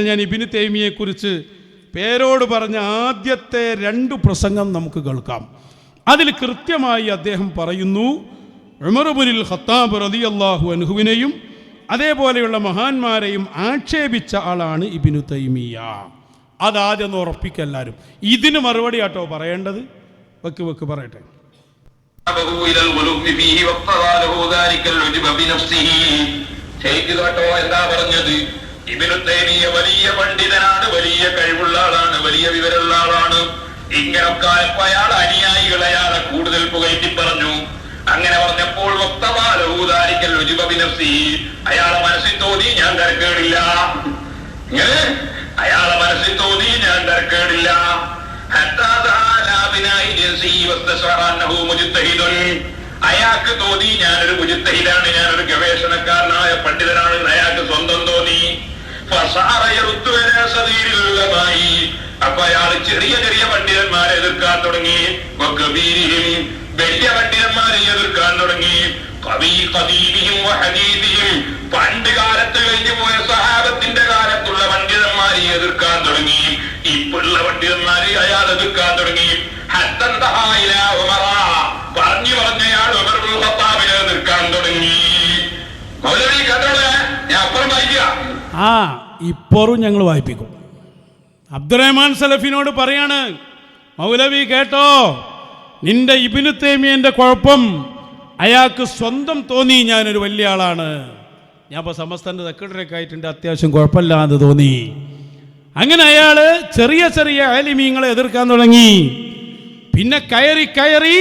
ഞാൻ ഇബിന് തേമിയെക്കുറിച്ച് പേരോട് പറഞ്ഞ ആദ്യത്തെ രണ്ട് പ്രസംഗം നമുക്ക് കേൾക്കാം. അതിൽ കൃത്യമായി അദ്ദേഹം പറയുന്നു ഉമർബുനിൽ ഖത്താബ് റതി അള്ളാഹു അനുഹുവിനെയും അതേപോലെയുള്ള മഹാന്മാരെയും ആക്ഷേപിച്ച ആളാണ് ഇബിനു തൈമിയ അതാദ്യം ഒന്ന് ഉറപ്പിക്കുക എല്ലാവരും ഇതിന് മറുപടി ആട്ടോ പറയേണ്ടത്. വെക്ക് വെക്ക് പറയട്ടെ. എന്താ പറഞ്ഞത്? ഇബിനുത്തേമിയ വലിയ പണ്ഡിതനാണ് വലിയ കഴിവുള്ള ആളാണ് വലിയ വിവരമുള്ള ആളാണ്. ഇങ്ങനൊക്കെ അയാൾ അനുയായികളെ അയാളെ കൂടുതൽ പുകയറ്റി പറഞ്ഞു അങ്ങനെ പറഞ്ഞപ്പോൾ വക്തമാലൂതാരിക്കൽ ഉജുബിനഫ്സി അയാളെ മനസ്സിൽ തോന്നി ഞാൻ തിരക്കേടില്ല. ഇങ്ങനെ അയാളെ മനസ്സിൽ തോന്നി ഞാൻ തിരക്കേടില്ല. അയാൾക്ക് തോന്നി ഞാനൊരു മുജിത്തഹിലാണ് ഞാനൊരു ഗവേഷണ അപ്പൊ അയാൾ ചെറിയ ചെറിയ പണ്ഡിതന്മാരെ എതിർക്കാൻ തുടങ്ങി. വലിയ പണ്ഡിതന്മാരെ എതിർക്കാൻ തുടങ്ങി. പണ്ട് കാലത്ത് കഴിഞ്ഞു പോയ സഹാബത്തിന്റെ കാലത്തുള്ള പണ്ഡിതന്മാരെ എതിർക്കാൻ തുടങ്ങി. ഇപ്പോഴുള്ള പണ്ഡിതന്മാരെ അയാൾ എതിർക്കാൻ തുടങ്ങി. പറഞ്ഞു ഉമർ ഇബ്നുൽ എതിർക്കാൻ തുടങ്ങി. ഞാൻ അപ്പുറം വായിക്കുക. ആ ഇപ്പോഴും ഞങ്ങൾ വായിപ്പിക്കും. അബ്ദുറഹ്മാൻ സലഫിനോട് പറയാണ് മൗലവി കേട്ടോ നിന്റെ ഇബിനു തേമിയന്റെ കുഴപ്പം അയാൾക്ക് സ്വന്തം തോന്നി ഞാനൊരു വലിയ ആളാണ്. ഞാൻ ഇപ്പോൾ സമസ്തന്റെ സെക്രട്ടറിയൊക്കെ ആയിട്ടുണ്ട് അത്യാവശ്യം കുഴപ്പമില്ലാന്ന് തോന്നി. അങ്ങനെ അയാൾ ചെറിയ ചെറിയ ആലിമീങ്ങളെ എതിർക്കാൻ തുടങ്ങി. പിന്നെ കയറി കയറി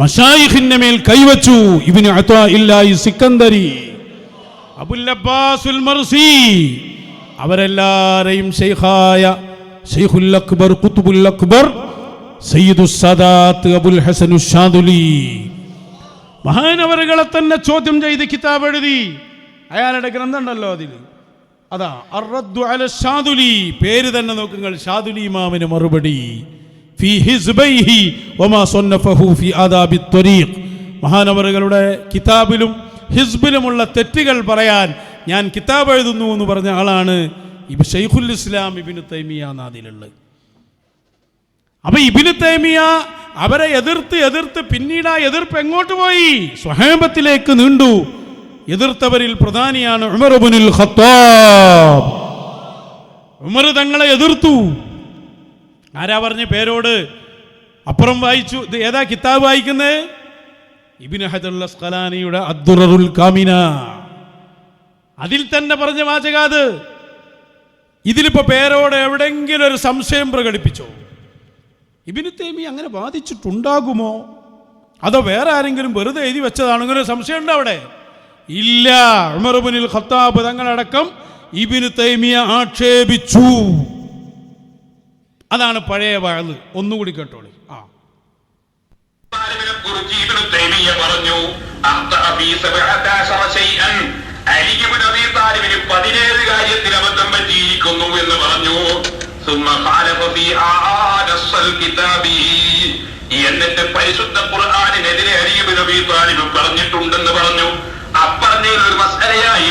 മഷായിഖിന്റെ മേൽ കൈവച്ചു അത്വാ ഇല്ലായി സിക്കന്ദരി അബുൽ അബ്ബാസുൽ മർസി. അവരെല്ലാരെയും ഷെയ്ഖായ ഷെയ്ഖുൽ അക്ബർ ഖുത്ബുൽ അക്ബർ സയ്യിദു സദാത്ത് അബുൽ ഹസനു ഷാദുലി. മഹാനവറുകളെ തന്നെ ചോദ്യം ചെയ്ത് കിതാബ് എഴുതി. അയാളുടെ ഗ്രന്ഥം ഉണ്ടല്ലോ അതിൽ അതാ അർറദ്ദു അല ഷാദുലി. പേര് തന്നെ നോക്കുങ്ങൾ ഷാദുലി ഇമാമിന് മറുപടി. ഫി ഹിസ്ബൈഹി വമാ സന്നഫഹു ഫി ആദാബി ത്വരീഖ്. മഹാനവറുകളുടെ കിതാബിലും ഹിസ്ബിലുമുള്ള തെറ്റുകൾ പറയാൻ ഞാൻ കിതാബ് എഴുതുന്നു എന്ന് പറഞ്ഞ ആളാണ് ഇബ് ഷെയ്ഖുൽ ഇസ്ലാം ഇബിന് തൈമിയ എന്ന അതിലുള്ളത് അപ്പൊ ഇബിന് തൈമിയ അവരെ എതിർത്ത് എതിർത്ത് പിന്നീട് ആ എതിർപ്പ് എങ്ങോട്ട് പോയി? സ്വഹേബത്തിലേക്ക് നീണ്ടു. എതിർത്തവരിൽ പ്രധാനിയാണ് ഉമർ ഇബ്നുൽ ഖത്താബ്. ഉമർ തങ്ങളെ എതിർത്തു. ആരാ പറഞ്ഞ പേരോട്? അപ്പുറം വായിച്ചു. ഇത് ഏതാ കിതാബ് വായിക്കുന്നത്? ഇബിന് ഹജറുൽ അസ്ഖലാനിയുടെ അദ്ദുററുൽ കാമിന. അതിൽ തന്നെ പറഞ്ഞ വാചകാത് ഇതിലിപ്പോ പേരോട് എവിടെങ്കിലും ഒരു സംശയം പ്രകടിപ്പിച്ചോ? ഇബിന് തേമി അങ്ങനെ ബാധിച്ചിട്ടുണ്ടാകുമോ അതോ വേറെ ആരെങ്കിലും വെറുതെ എഴുതി വെച്ചതാണെങ്കിൽ ഒരു സംശയം ഉണ്ടോ അവിടെ? ഇല്ല ഉമർബുനിൽ ഖത്താബ് തങ്ങളടക്കം ഇബിന് തൈമിയ ആക്ഷേപിച്ചു. അതാണ് പഴയ വാഴ് ഒന്നുകൂടി കേട്ടോളി. ആ. പറഞ്ഞു അലിബിൻ അബി താലിബിന് പതിനേഴ് കാര്യത്തിൽ അബദ്ധം പറ്റിയിരിക്കുന്നു എന്ന് പറഞ്ഞു. എന്നിട്ട് പരിശുദ്ധ ഖുർആാനിനെതിരെ അലിബിൻ നബി താലിബ് പറഞ്ഞിട്ടുണ്ടെന്ന് പറഞ്ഞു. അപ്പറഞ്ഞതിൽ ഒരു മസ്കരയായി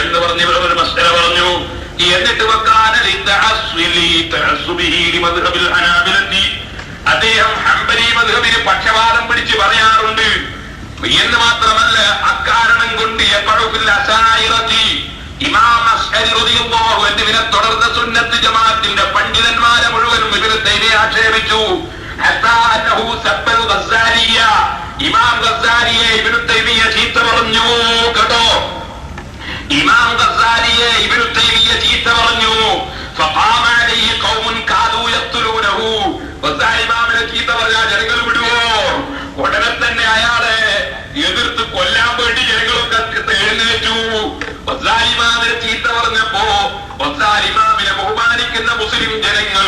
എന്ന് പറഞ്ഞ് ഒരു മസ്കര പറഞ്ഞു. എന്നിട്ട് അദ്ദേഹം ഹംബലി മധുബിന് പക്ഷപാതം പിടിച്ച് പറയാറുണ്ട്. എന്ന് മാത്രമല്ല അക്കാരണം കൊണ്ട് എപ്പോഴും തുടർന്ന സുന്നത്ത് ജമാഅത്തിന്റെ പണ്ഡിതന്മാരെ മുഴുവനും തൈമിയെ ആക്ഷേപിച്ചു. ഇമാം ഇമാമിനെ ചീത്ത പറഞ്ഞപ്പോ ഒത്താൽ ഇമാമിനെ ബഹുമാനിക്കുന്ന മുസ്ലിം ജനങ്ങൾ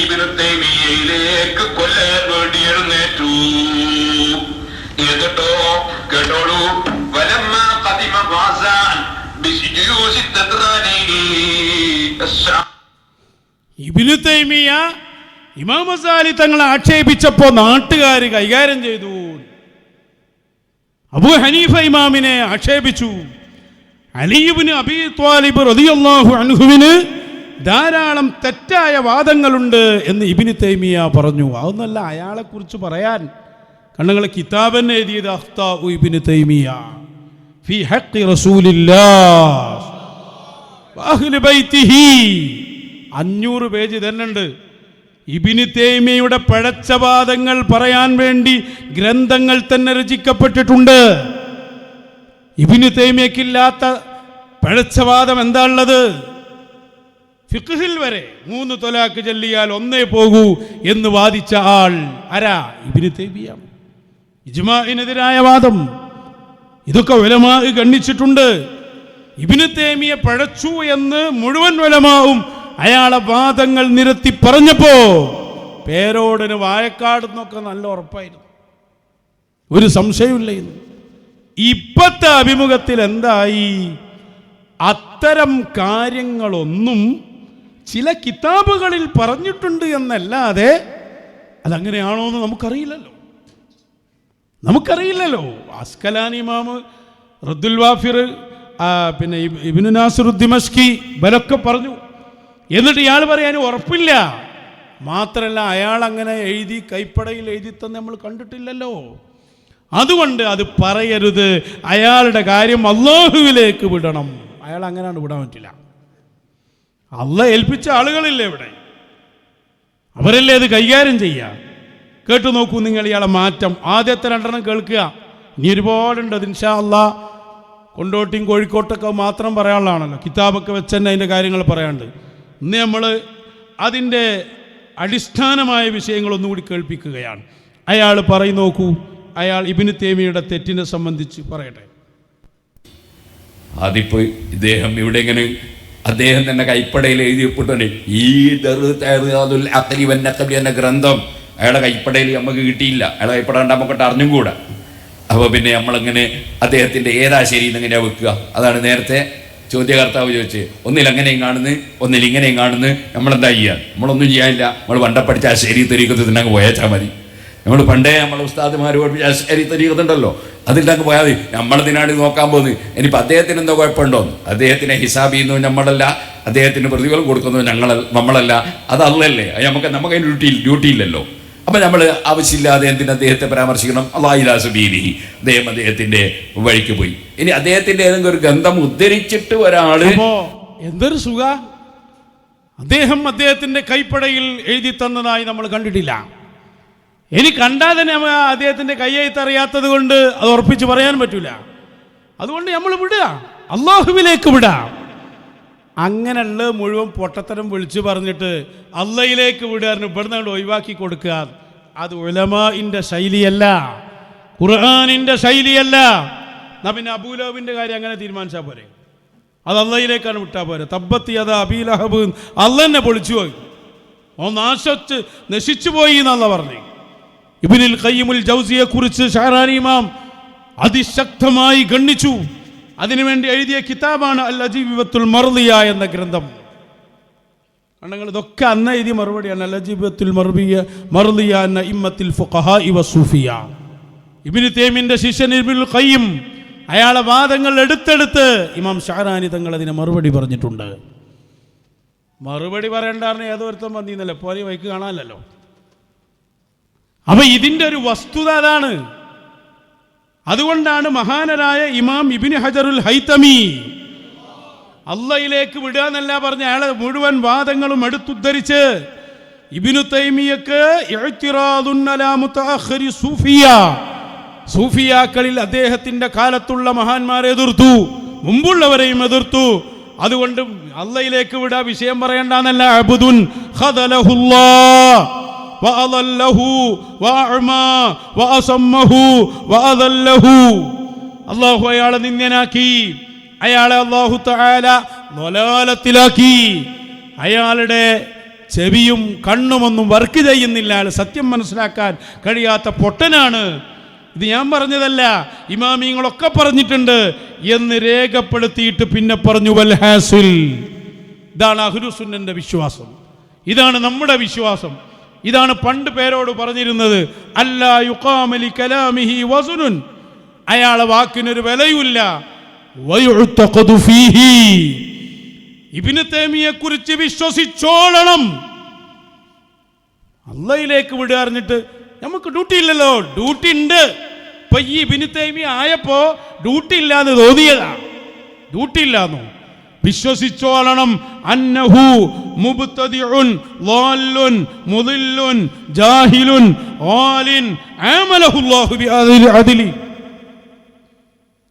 ഇബിനത്തേമിയയിലേക്ക് കൊല്ലാൻ വേണ്ടി എഴുന്നേറ്റു. എന്നിട്ടോ കേട്ടോളൂ? വലമ്മ പതിമ വാസാൻ ഇബിനു തൈമിയ ഇമാം അസാലി തങ്ങളെ ആക്ഷേപിച്ചപ്പോ നാട്ടുകാർ കൈകാര്യം ചെയ്തു. അബു ഹനീഫ ഇമാമിനെ ആക്ഷേപിച്ചു. അലീബിന് അബി ത്വാലിബ് റളിയല്ലാഹു അൻഹുവിന് ധാരാളം തെറ്റായ വാദങ്ങളുണ്ട് എന്ന് ഇബിന് തൈമിയ പറഞ്ഞു. അതൊന്നല്ല അയാളെക്കുറിച്ച് പറയാൻ. കണ്ണുങ്ങൾ കിതാബൻ എഴുതിയത് അഖ്താ ഇബിന് തൈമിയ ഫി ഹഖ് റസൂലില്ലാഹ് അഞ്ഞൂറ് പേജ് തന്നെ ഉണ്ട് ഇബിന് തേമിയയുടെ പഴച്ചവാദങ്ങൾ പറയാൻ വേണ്ടി ഗ്രന്ഥങ്ങൾ തന്നെ രചിക്കപ്പെട്ടിട്ടുണ്ട്. ഇബിന് തൈമിയക്കില്ലാത്ത പഴച്ചവാദം എന്താ ഉള്ളത് ഫിഖ്ഹിൽ വരെ മൂന്ന് തൊലാക്ക് ചൊല്ലിയാൽ ഒന്നേ പോകൂ എന്ന് വാദിച്ച ആൾ ആരാ? ഇബിന് തൈമിയാണ് ഇജ്മാഇനെതിരായ വാദം. ഇതൊക്കെ ഉലമാ ഗണ്ണിച്ചിട്ടുണ്ട് ഇബിന് തേമിയെ പഴച്ചു എന്ന് മുഴുവൻ ഉലമാവും അയാളെ വാദങ്ങൾ നിരത്തി പറഞ്ഞപ്പോ പേരോടിന് വായക്കാട് എന്നൊക്കെ നല്ല ഉറപ്പായിരുന്നു. ഒരു സംശയമില്ല ഇന്ന്. ഇപ്പത്തെ അഭിമുഖത്തിൽ എന്തായി? അത്തരം കാര്യങ്ങളൊന്നും ചില കിതാബുകളിൽ പറഞ്ഞിട്ടുണ്ട് എന്നല്ലാതെ അതങ്ങനെയാണോ എന്ന് നമുക്കറിയില്ലല്ലോ. നമുക്കറിയില്ലല്ലോ. അസ്കലാനി ഇമാമ് റദ്ദുൽ വാഫിർ പിന്നെ ഇബ്നു നാസിറുദ്ദിമഷ്കി ബലൊക്കെ പറഞ്ഞു. എന്നിട്ട് ഇയാൾ പറയാൻ ഉറപ്പില്ല. മാത്രമല്ല അയാൾ അങ്ങനെ എഴുതി കൈപ്പടയിൽ എഴുതി തന്നെ നമ്മൾ കണ്ടിട്ടില്ലല്ലോ. അതുകൊണ്ട് അത് പറയരുത്. അയാളുടെ കാര്യം അള്ളാഹുവിലേക്ക് വിടണം. അയാൾ അങ്ങനെയാണ് വിടാൻ പറ്റില്ല. അള്ള ഏൽപ്പിച്ച ആളുകളില്ലേ ഇവിടെ? അവരല്ലേ അത് കൈകാര്യം ചെയ്യുക? കേട്ടു നോക്കൂ നിങ്ങൾ ഇയാളെ മാറ്റം. ആദ്യത്തെ രണ്ടെണ്ണം കേൾക്കുക. ഇനി ഒരുപാടുണ്ട് അത് ഇൻഷാ അല്ലാ കൊണ്ടോട്ടിയും കോഴിക്കോട്ടൊക്കെ മാത്രം പറയാനുള്ളതാണല്ലോ. കിതാബൊക്കെ വെച്ച് തന്നെ അതിന്റെ കാര്യങ്ങൾ പറയാണ്ട് ഇന്ന് നമ്മൾ അതിന്റെ അടിസ്ഥാനമായ വിഷയങ്ങളൊന്നുകൂടി കേൾപ്പിക്കുകയാണ്. അയാൾ പറയും നോക്കൂ അയാൾ ഇബിന് തേമിയുടെ തെറ്റിനെ സംബന്ധിച്ച് പറയട്ടെ. അതിപ്പോ ഇദ്ദേഹം ഇവിടെ ഇങ്ങനെ അദ്ദേഹം തന്നെ കൈപ്പടയിൽ എഴുതിയപ്പെട്ടുണ്ട് ഈ എന്ന ഗ്രന്ഥം അയാളെ കൈപ്പടയിൽ നമുക്ക് കിട്ടിയില്ല. അയാളെ കൈപ്പട കണ്ട നമുക്ക് അറിഞ്ഞും കൂടാ. അപ്പോൾ പിന്നെ നമ്മളിങ്ങനെ അദ്ദേഹത്തിന്റെ ഏതാ ശരി എന്നെങ്ങനെയാ വെക്കുക? അതാണ് നേരത്തെ ചോദ്യകർത്താവ് ചോദിച്ച് ഒന്നിൽ അങ്ങനെയും കാണുന്നു ഒന്നിൽ ഇങ്ങനെയും കാണുന്നു. നമ്മളെന്താ ചെയ്യുക നമ്മളൊന്നും ചെയ്യാനില്ല. നമ്മൾ വണ്ടപ്പടിച്ച് പഠിച്ച ആ ശരി തെരീക്കത്തിൽ തന്നെ പോയേച്ചാൽ മതി. നമ്മൾ പണ്ടേ നമ്മൾ ഉസ്താദുമാർ പഠിപ്പിച്ച ആ ശരി തെരീക്കത്തുണ്ടല്ലോ അതിൽ അങ്ങ് പോയാൽ മതി നമ്മളതിനാണ് നോക്കാൻ പോകുന്നത് ഇനിയിപ്പോൾ അദ്ദേഹത്തിന് എന്തോ കുഴപ്പമുണ്ടോ? അദ്ദേഹത്തിനെ ഹിസാബ് ചെയ്യുന്നു നമ്മളല്ല. അദ്ദേഹത്തിന് പ്രതിഫലം കൊടുക്കുന്നു ഞങ്ങൾ നമ്മളല്ല. അത് നമുക്ക് നമുക്ക് അതിന് ഡ്യൂട്ടി ഡ്യൂട്ടി ഇല്ലല്ലോ. അപ്പം നമ്മൾ ആവശ്യമില്ലാതെ എന്തിന് അദ്ദേഹത്തെ പരാമർശിക്കണം? അള്ളാഹിലാസുബീനി അദ്ദേഹം അദ്ദേഹത്തിന്റെ വഴിക്ക് പോയി. ഇനി അദ്ദേഹത്തിന്റെ ഏതെങ്കിലും ഒരു ഗന്ധം ഉദ്ധരിച്ചിട്ട് ഒരാൾ എന്തൊരു സുഖ? അദ്ദേഹം അദ്ദേഹത്തിന്റെ കൈപ്പടയിൽ എഴുതി തന്നതായി നമ്മൾ കണ്ടിട്ടില്ല. ഇനി കണ്ടാൽ തന്നെ നമ്മ അദ്ദേഹത്തിന്റെ കയ്യെഴുത്തറിയാത്തത് കൊണ്ട് അത് ഉറപ്പിച്ച് പറയാൻ പറ്റൂല. അതുകൊണ്ട് നമ്മൾ വിടുക. അള്ളാഹുവിലേക്ക് വിടാം അങ്ങനെയുള്ള മുഴുവൻ പൊട്ടത്തരം വിളിച്ചു പറഞ്ഞിട്ട് അള്ളയിലേക്ക് വിടുക ഇവിടുന്ന് അങ്ങോട്ട് ഒഴിവാക്കി കൊടുക്കുക. അത് ഉലമാന്റെ ശൈലിയല്ല. ഖുർആാനിന്റെ ശൈലിയല്ല. എന്നാ പിന്നെ അബൂലഹബിന്റെ കാര്യം അങ്ങനെ തീരുമാനിച്ചാൽ പോരെ. അത് അള്ളയിലേക്കാണ് വിട്ടാൽ പോരെ. തബ്ബത്തി അത് അബീലഹബ് അള്ളന്നെ പൊളിച്ചു പോയി. ഓ നാശിച്ച് നശിച്ചു പോയി എന്നല്ല പറഞ്ഞു. ഇബിനിൽ കയ്യമുൽ ജൗസിയെ കുറിച്ച് ഷഹറാനി ഇമാം അതിശക്തമായി ഗണ്ണിച്ചു. അതിനുവേണ്ടി എഴുതിയ കിതാബാണ് അൽ അജീബത്തുൽ മർദിയ എന്ന ഗ്രന്ഥം. കണ്ടങ്ങൾ ഇതൊക്കെ അന്ന് എഴുതിയ മറുപടിയാണ്. അൽ അജീബത്തുൽ മർബിയ മർദിയ എന്ന ഇമ്മത്തിൽ ഫുഖഹ ഇവ സൂഫിയ. ഇബിന് തേമിന്റെ ശിഷ്യൻ ഇബിനുൽ ഖയ്യിം അയാളെ വാദങ്ങൾ എടുത്തെടുത്ത് ഇമാം ഷഹറാനി തങ്ങൾ അതിനെ മറുപടി പറഞ്ഞിട്ടുണ്ട്. മറുപടി പറയണ്ടാറിന് ഏതോ ഒരുത്തം വന്നിന്നല്ലോ? പോലെ വൈക്ക് കാണാനല്ലോ അപ്പൊ ഇതിന്റെ ഒരു വസ്തുത അതാണ്. അതുകൊണ്ടാണ് മഹാനരായ ഇമാം ഇബിന് ഹജറുൽ ഹൈത്തമി അള്ളയിലേക്ക് വിടുക എന്നല്ല പറഞ്ഞ അയാളെ മുഴുവൻ വാദങ്ങളും എടുത്തുദ്ധരിച്ച് ഇബിനു തൈമിയക്ക് സൂഫിയാക്കളിൽ അദ്ദേഹത്തിന്റെ കാലത്തുള്ള മഹാന്മാരെ എതിർത്തു മുമ്പുള്ളവരെയും എതിർത്തു. അതുകൊണ്ട് അള്ളയിലേക്ക് വിടാ വിഷയം പറയണ്ടെന്നല്ല. അബുദുൻ അള്ളാഹു അയാളെ നിന്ദ്യനാക്കി. അയാളെ അള്ളാഹു തആല നൊലാലത്തിലാക്കി. അയാളുടെ ചെവിയും കണ്ണുമൊന്നും വർക്ക് ചെയ്യുന്നില്ല. സത്യം മനസ്സിലാക്കാൻ കഴിയാത്ത പൊട്ടനാണ്. ഇത് ഞാൻ പറഞ്ഞതല്ല. ഇമാമിങ്ങളൊക്കെ പറഞ്ഞിട്ടുണ്ട്. എന്ന് രേഖപ്പെടുത്തിയിട്ട് പിന്നെ പറഞ്ഞു വൽഹാസിൽ ഇതാണ് അഹുരുസുന്നന്റെ വിശ്വാസം. ഇതാണ് നമ്മുടെ വിശ്വാസം. ഇതാണ് പണ്ട് പേരോട് പറഞ്ഞിരുന്നത്. അല്ലാ കലാമിഹി വസുനുൻ. അയാളെ വാക്കിനൊരു വിലയുമില്ല. കുറിച്ച് വിശ്വസിച്ചോളണം. അള്ളയിലേക്ക് വിടുകറിഞ്ഞിട്ട് നമുക്ക് ഡ്യൂട്ടി ഇല്ലല്ലോ. ഡ്യൂട്ടി ഉണ്ട്. ഇപ്പൊ ഈ ഇബ്നു തൈമി ആയപ്പോ ഡ്യൂട്ടി ഇല്ലാന്ന് തോന്നിയതാ. ഡ്യൂട്ടി ഇല്ലാന്നോ? വിശ്വസിച്ചോളണം. അന്നഹു മുബ്തദിഉൻ ളാല്ലുൻ മുദില്ലുൻ ജാഹിലുൻ ആലിൻ ആമലഹുല്ലാഹു ബിആദിൽ അദ്ലി.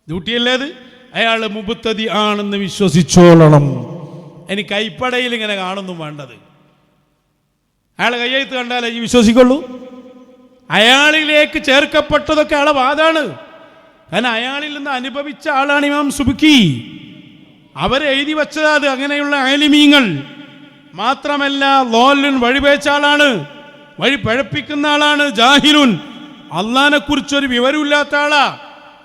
ഡ്യൂട്ടിയല്ലേ അയാൾ മുബുത്തതി ആണെന്ന് വിശ്വസിച്ചോളണം. എനിക്ക് കൈപ്പടയിൽ ഇങ്ങനെ കാണുന്നു വേണ്ടത്. അയാളെ കയ്യെഴുത്ത് കണ്ടാലേ ഈ വിശ്വസിക്കുള്ളൂ. അയാളിലേക്ക് ചേർക്കപ്പെട്ടതൊക്കെ അയാളെ വാദാണ്. കാരണം അയാളിൽ നിന്ന് അനുഭവിച്ച ആളാണ് ഇമാം സുബുക്കി. അവരെഴുതി വച്ചത് അത് അങ്ങനെയുള്ള ആലിമീങ്ങൾ. മാത്രമല്ല ലോലുൻ വഴിപേച്ച ആളാണ് വഴി പഴപ്പിക്കുന്ന ആളാണ് ജാഹിലുൻ. അള്ളഹാനെ കുറിച്ചൊരു വിവരമില്ലാത്ത ആളാ.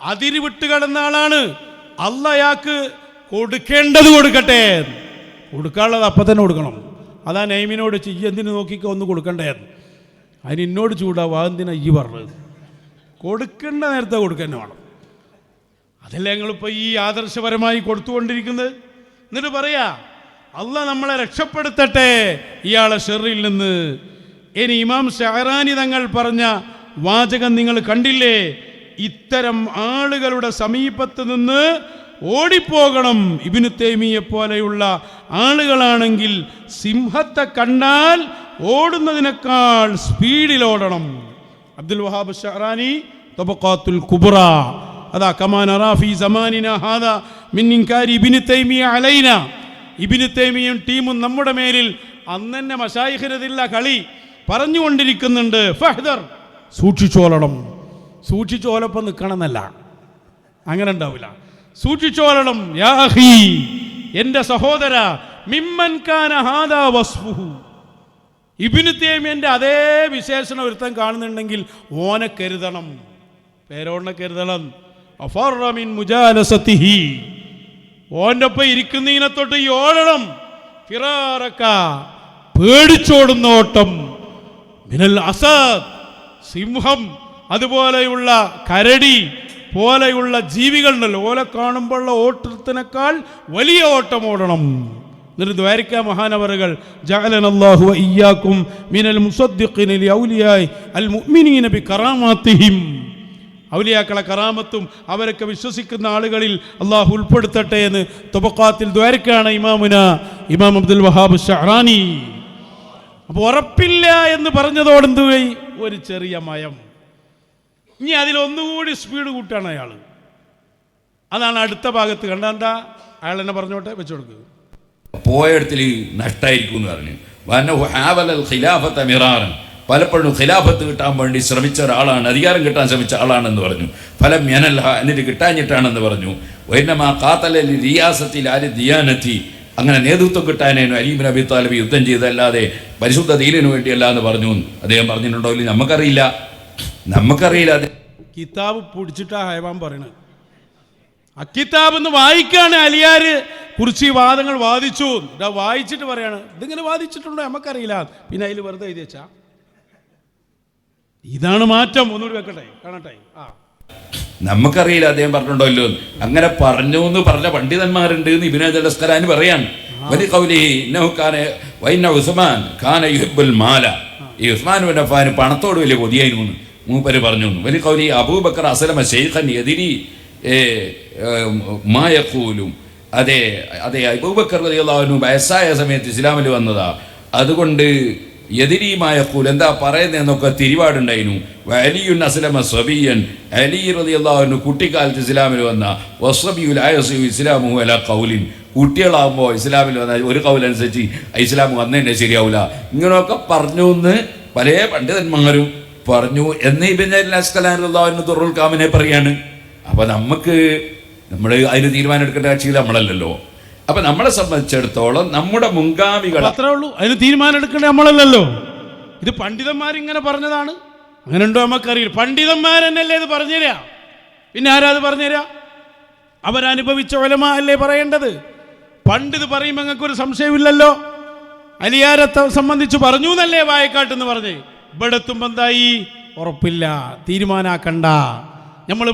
അതിരി വിട്ട് കടന്ന ആളാണ്. അള്ളയാക്ക് കൊടുക്കേണ്ടത് കൊടുക്കട്ടെ. കൊടുക്കാനുള്ളത് അപ്പം തന്നെ കൊടുക്കണം. അതാ നൈമിനോട് ചെയ്യന്തിന് നോക്കിക്കോ ഒന്ന് കൊടുക്കണ്ടേ? അതിന് എന്നോട് ചൂടാവും അതെന്തിനാ ഈ പറഞ്ഞത്? കൊടുക്കേണ്ട നേരത്തെ കൊടുക്കന്നെ വേണം. അതല്ലേ ഞങ്ങളിപ്പോൾ ഈ ആദർശപരമായി കൊടുത്തുകൊണ്ടിരിക്കുന്നത്? എന്നിട്ട് പറയാ അല്ല നമ്മളെ രക്ഷപ്പെടുത്തട്ടെ ഇയാളെ ഷെറിൽ നിന്ന്. ഇനി ഇമാം ഷഹറാനി തങ്ങൾ പറഞ്ഞ വാചകം നിങ്ങൾ കണ്ടില്ലേ? ഇത്തരം ആളുകളുടെ സമീപത്ത് നിന്ന് ഓടിപ്പോകണം. ഇബിനു തേമിയെ പോലെയുള്ള ആളുകളാണെങ്കിൽ സിംഹത്തെ കണ്ടാൽ ഓടുന്നതിനേക്കാൾ സ്പീഡിൽ ഓടണം. അബ്ദുൽ വഹാബ് ഷഹറാനി തബക്കാത്തുൽ കുബ്ര. അതാ കമാൻ അറാഫി സമാനിന ഹാദ മിൻ ഇൻകാരി ഇബ്നു തൈമിയ അലൈന. ഇബ്നു തൈമിയും ടീമും നമ്മുടെ മേലിൽ അന്ന് മഷായിഹരതില്ല കളി പറഞ്ഞുകൊണ്ടിരിക്കുന്നുണ്ട്. ഫഹദർ. സൂക്ഷിച്ചോളണം. സൂക്ഷിച്ചോലപ്പം നിൽക്കണമെന്നല്ല അങ്ങനെ ഉണ്ടാവില്ല സൂക്ഷിച്ചോളണം യാഹി എന്റെ സഹോദര മിമ്മൻ കാന ഹാദാ വസ്ഫുഹു. ഇബിന് തേമിയന്റെ അതേ വിശേഷണം ഒരുത്തൻ കാണുന്നുണ്ടെങ്കിൽ ഓനെ കരുതണം. പേരോടിനെ കരുതണം. അഫറമിൻ മുജാലസത്തിഹി. ഓന്റെ ഒപ്പം ഇരിക്കുന്നതിനെ തൊട്ട് ഈ ഓടണം. ഫിറാറക്ക പേടിച്ചോടുന്ന ഓട്ടം. മിനൽ അസദ് സിംഹം അതുപോലെയുള്ള കരടി പോലെയുള്ള ജീവികളുണ്ടല്ലോ. ഓലെ കാണുമ്പോഴുള്ള ഓട്ടത്തിനേക്കാൾ വലിയ ഓട്ടം ഓടണം. എന്നിട്ട് ദ്വാരിക്ക മഹാനവറുകൾ ജഅലനല്ലാഹു വഇയ്യാക്കും മിനൽ മുസദ്ദിഖിനിൽ ഔലിയായി അൽ മുഅ്മിനീന ബികറാമാത്തിഹിം ഔലിയാക്കളെ കറാമത്തും അവരൊക്കെ വിശ്വസിക്കുന്ന ആളുകളിൽ അള്ളാഹു ഉൾപ്പെടുത്തട്ടെ എന്ന് തുബക്കാത്തിൽ ദ്വാരക്കാണ് ഇമാമുന ഇമാം അബ്ദുൽ വഹാബ് ഷഹറാനി അപ്പോൾ ഉറപ്പില്ല എന്ന് പറഞ്ഞതോടെന്ത് ഒരു ചെറിയ മയം. ഇനി അതിലൊന്നുകൂടി സ്പീഡ് കൂട്ടാണ് അയാൾ അതാണ് അടുത്ത ഭാഗത്ത് കണ്ട അയാൾ എന്നെ പറഞ്ഞോട്ടെ വെച്ചു കൊടുക്കുക പോയടത്തിൽ നഷ്ടായിരിക്കും എന്ന് പറഞ്ഞു. പലപ്പോഴും ഖിലാഫത്ത് കിട്ടാൻ വേണ്ടി ശ്രമിച്ച ഒരാളാണ് അധികാരം കിട്ടാൻ ശ്രമിച്ച ആളാണെന്ന് പറഞ്ഞു. ഫലം ഞാനല്ല എന്നിട്ട് കിട്ടാഞ്ഞിട്ടാണെന്ന് പറഞ്ഞു. വൈനമാ കാത്തലി റിയാസത്തിൽ ആര് ദിയാനത്തി. അങ്ങനെ നേതൃത്വം കിട്ടാനേനു അലീബിൻ അബി താലിബ് യുദ്ധം ചെയ്തല്ലാതെ പരിശുദ്ധ ദീനിനു വേണ്ടിയല്ല എന്ന് പറഞ്ഞു. അദ്ദേഹം പറഞ്ഞിട്ടുണ്ടോ ഇല്ല നമുക്കറിയില്ല. നമുക്കറിയില്ല. കിതാബ് പിടിച്ചിട്ടാ ഹൈവാൻ പറയണത് ആ കിതാബ് എന്ന് വായിക്കാണ് അലിയാര് കുറിച്ച് ഈ വാദങ്ങൾ വാദിച്ചു. വായിച്ചിട്ട് പറയാണ്. ഇതിങ്ങനെ വാദിച്ചിട്ടുണ്ടോ? നമുക്കറിയില്ല. പിന്നെ അതിൽ വെറുതെ എഴുതി വെച്ചാ. ഇതാണ് മാറ്റം. ഒന്നുകൂടി വെക്കട്ടെ. കാണട്ടെ. ആ. നമുക്കറിയില്ല അദ്ദേഹം പറഞ്ഞിട്ടുണ്ടോ എന്ന്. അങ്ങനെ പറഞ്ഞു എന്ന് പറഞ്ഞ പണ്ഡിതന്മാരുണ്ട് എന്ന് ഇബിനെ ജലസ്കരാൻ പറയാണ്. വലിയ കൗലി വൈന ഉസ്മാൻ ഖാന യുഹബുൽ മാല. ഈ ഉസ്മാൻ അഫ്ഫാൻ പണത്തോട് വലിയ കൊതിയായിരുന്നു എന്ന് മൂപ്പര് പറഞ്ഞു. വലിയ കൗലി അബൂബക്കർ അസലമ ഷെയ്ഖൻ എതിരി മായക്കൂലും അതെ അതെ അബൂബക്കർ വയസ്സായ സമയത്ത് ഇസ്ലാമിൽ വന്നതാ. അതുകൊണ്ട് എതിരീമായ കൂൽ എന്താ പറയുന്നതെന്നൊക്കെ തിരിപാടുണ്ടായിരുന്നു അലിയുൻ അസ്ലമ സബിയൻ അലി റളിയല്ലാഹു കുട്ടിക്കാലത്ത് ഇസ്ലാമിൽ വന്ന വസബിയുൽ ആയസു ഇസ്ലാമു അല കൗലിൻ കുട്ടികളാകുമ്പോൾ ഇസ്ലാമിൽ വന്ന ഒരു കൗലനുസരിച്ച് ഇസ്ലാം വന്നതന്നെ ശരിയാവില്ല ഇങ്ങനെയൊക്കെ പറഞ്ഞു എന്ന് പല പണ്ഡിതന്മാരും പറഞ്ഞു. എന്ന് ഇബിൻ അസ്കലാൻ തുറുൽ കാമിനെ പറയാണ്. അപ്പോൾ നമുക്ക് നമ്മൾ അതിന് തീരുമാനം എടുക്കേണ്ട കക്ഷിയിൽ നമ്മളല്ലല്ലോ. അപ്പൊ നമ്മളെ സംബന്ധിച്ചിടത്തോളം നമ്മുടെ മുൻഗാമികൾ അത്രേ ഉള്ളൂ. അതിന് തീരുമാനം എടുക്കേണ്ട നമ്മളല്ലല്ലോ. ഇത് പണ്ഡിതന്മാരിങ്ങനെ പറഞ്ഞതാണ്. അങ്ങനെ ഉണ്ടോ നമുക്കറിയില്ല പണ്ഡിതന്മാരെന്നല്ലേ ഇത് പറഞ്ഞുതരാ പിന്നെ ആരാ അത് പറഞ്ഞുതരാ അവരനുഭവിച്ച ഒലമ അല്ലേ പറയേണ്ടത്? പണ്ട് ഇത് പറയുമ്പോൾ ഞങ്ങൾക്കൊരു സംശയമില്ലല്ലോ അലിയാരത്തെ സംബന്ധിച്ച് പറഞ്ഞു എന്നല്ലേ വായക്കാട്ടെന്ന് പറഞ്ഞേ. ഇവിടെ എത്തുമ്പോൾ എന്തായി? ഉറപ്പില്ല. തീരുമാനാക്കണ്ട. നമ്മൾ